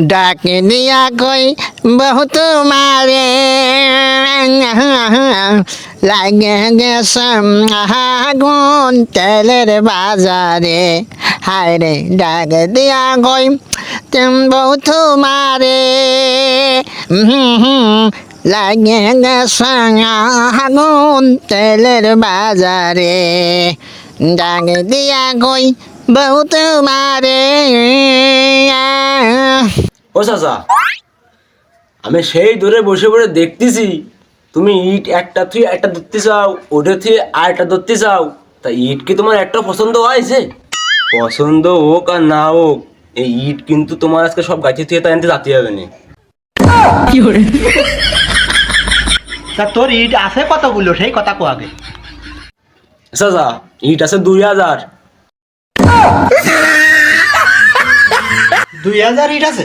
ডাক দিয়া কই, বহুত মারে, লাগে গেছে আগুন তেলের বাজারে। হায় রে, ডাক দিয়া কই, তুম বহুত মারে, লাগে গেছে আগুন তেলের বাজারে। ডাক দিয়া কই, বহুত মারে ও চাচা আমি সেই ধরে বসে বসে দেখতেছি তুমি ইট একটা থুই একটা ধরতে চাও ওটা থুই আর একটা ধরতে চাও তা ইট কি তোমার একটা পছন্দ হয়েছে পছন্দ হোক আর না হোক এই ইট কিন্তু তোমার আজকে সব গাছে থুয়ে তাই আনতে যাতে হবে না। তা তোর ইট আছে কতগুলো? সেই কথা কো আগে। চাচা ইট আছে দুই হাজার। দুই হাজার ইট আছে?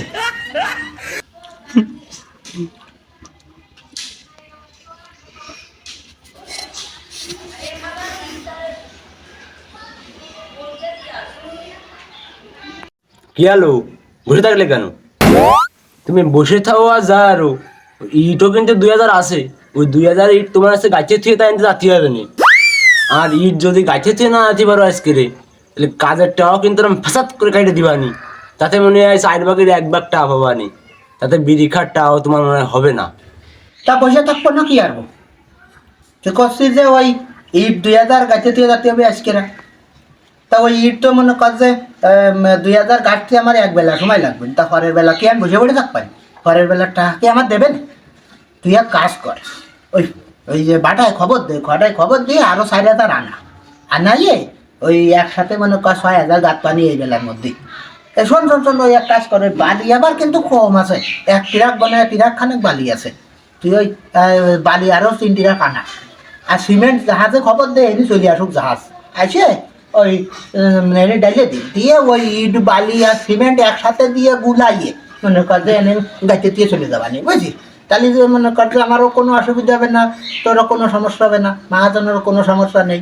কি বসে থাকলে কেন? তুমি বসে থাকো আর যা আরও। ইটও কিন্তু দুই হাজার আছে। ওই দুই হাজার ইট তোমার কাছে গাছে থুয়ে তাই যাতে হবে না? আর ইট যদি গাছে থুয়ে না আনতে পারো আজকে রে, তাহলে কাজের টাও কিন্তু আমি ফাসাদ করে কাটে দিবানি তাতে মনে হয় চার ভাগের এক ভাগ টা পাবানি তাতে বিড়ি খাট টাও তোমার মনে হয় হবে না। তা বসে থাকব না কি আরবো তুই করছিস যে ওই ইট দুই হাজার গাছে দিয়ে যাতে হবে আজকেরা তা ওই ইট তো মনে কর যে দুই হাজার গাছতে আমার এক বেলা সময় লাগবে। তা পরের বেলা কি আমি বসে পড়ে থাকবেন পরের বেলার টাকা কি আমার দেবেন? তুই এক কাজ কর। ওই ওই যে বাটায় খবর দে ঘটায় খবর দিয়ে আরও চার হাজার আনা। আনাইয়ে ওই একসাথে মনে কর ছয় হাজার গাছ পানি এই বেলার মধ্যে। শোন শোন শোন, ওই এক কাজ করে বালি আবার কিন্তু কম আছে। এক ট্রাক বানায় ট্রাক খানেক বালি আছে। তুই ওই বালি আরও তিন ট্রাক আনা। আর সিমেন্ট জাহাজে খবর দে এনে চলে আসুক জাহাজ। আছে ওই উম, ডালে দিয়ে ওই ইট বালি আর সিমেন্ট একসাথে দিয়ে গুলাইয়ে মনে কর যে এনে গাছে দিয়ে চলে যাবানি বুঝছিস তাহলে যে মনে কর যে আমারও কোনো অসুবিধা হবে না তোরও কোনো সমস্যা হবে না মাহাজনেরও কোনো সমস্যা নেই।